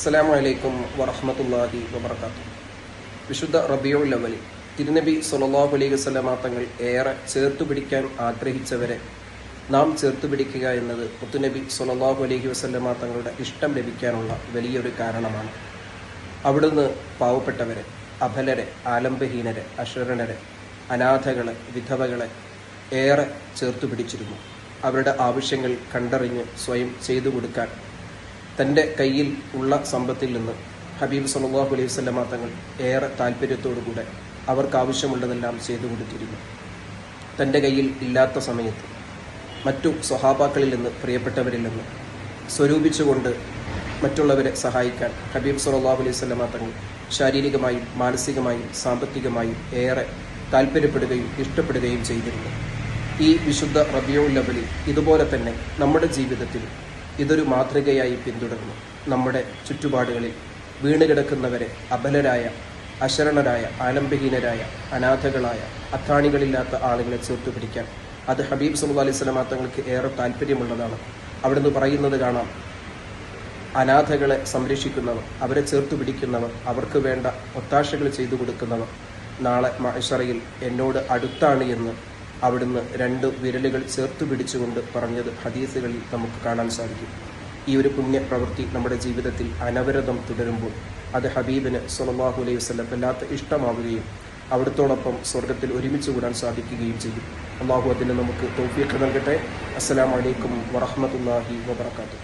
അസ്സലാമു അലൈക്കും വറഹ്മത്തുള്ളാഹി വബർക്കാത്തു വിശുദ്ധ റബിയുൽ അവലി തിരുനബി സല്ലല്ലാഹു അലൈഹി വസല്ലമ തങ്ങൾ ഏറെ ചേർത്തു പിടിക്കാൻ ആഗ്രഹിച്ചവരെ നാം ചേർത്തു പിടിക്കുക എന്നത് മുത്തുനബി സല്ലല്ലാഹു അലൈഹി വസല്ലമ തങ്ങളുടെ ഇഷ്ടം ലഭിക്കാനുള്ള വലിയൊരു കാരണമാണ്. അവിടുന്ന് പാവപ്പെട്ടവരെ അബലരെ ആലംബഹീനരെ അശരണരെ അനാഥകളെ വിധവകളെ ഏറെ ചേർത്തു പിടിച്ചിരുന്നു. അവരുടെ ആവശ്യങ്ങൾ കണ്ടറിഞ്ഞ് സ്വയം ചെയ്തു കൊടുക്കാൻ തന്റെ കയ്യിൽ ഉള്ള സമ്പത്തിൽ നിന്ന് ഹബീബ് സല്ലല്ലാഹു അലൈഹി വസല്ലമ തങ്ങൾ ഏറെ താല്പര്യത്തോടുകൂടെ അവർക്ക് ആവശ്യമുള്ളതെല്ലാം ചെയ്തു കൊടുത്തിരുന്നു. തന്റെ കയ്യിൽ ഇല്ലാത്ത സമയത്ത് മറ്റു സ്വഹാബാക്കളിൽ നിന്ന് പ്രിയപ്പെട്ടവരിൽ നിന്ന് സ്വരൂപിച്ചുകൊണ്ട് മറ്റുള്ളവരെ സഹായിക്കാൻ ഹബീബ് സല്ലല്ലാഹു അലൈഹി വസല്ലമ തങ്ങൾ ശാരീരികമായും മാനസികമായും സാമ്പത്തികമായും ഏറെ താല്പര്യപ്പെടുകയും ഇഷ്ടപ്പെടുകയും ചെയ്തിരുന്നു. ഈ വിശുദ്ധ റബിയോ ലബലി ഇതുപോലെ തന്നെ നമ്മുടെ ജീവിതത്തിൽ ഇതൊരു മാതൃകയായി പിന്തുടർന്നു. നമ്മുടെ ചുറ്റുപാടുകളിൽ വീണുകിടക്കുന്നവരെ അബലരായ അശരണരായ ആലംബഹീനരായ അനാഥകളായ അത്താണികളില്ലാത്ത ആളുകളെ ചേർത്ത് പിടിക്കാൻ അത് ഹബീബ് സല്ലല്ലാഹു അലൈഹി സ്വലാം തങ്ങൾക്ക് ഏറെ താല്പര്യമുള്ളതാണ് അവിടുന്ന് പറയുന്നത് കാണാം അനാഥകളെ സംരക്ഷിക്കുന്നവർ അവരെ ചേർത്ത് പിടിക്കുന്നവർ അവർക്ക് വേണ്ട ഒത്താശകൾ ചെയ്തു കൊടുക്കുന്നവർ നാളെ മഹഷറയിൽ എന്നോട് അടുത്താണ് എന്ന് അവിടുന്ന് രണ്ട് വിരലുകൾ ചേർത്ത് പിടിച്ചുകൊണ്ട് പറഞ്ഞത് ഹദീസുകളിൽ നമുക്ക് കാണാൻ സാധിക്കും. ഈ ഒരു പുണ്യപ്രവൃത്തി നമ്മുടെ ജീവിതത്തിൽ അനവരതം തുടരുമ്പോൾ അത് ഹബീബിന് സല്ലല്ലാഹു അലൈഹി വസ്ലം വല്ലാത്ത ഇഷ്ടമാവുകയും അവിടുത്തോടൊപ്പം സ്വർഗത്തിൽ ഒരുമിച്ച് കൂടാൻ സാധിക്കുകയും ചെയ്യും. അള്ളാഹു അതിന് നമുക്ക് തോഫിയൊക്കെ നൽകട്ടെ. അസ്സലാമലൈക്കും വറഹമത്തല്ലാഹി വബർക്കാത്തു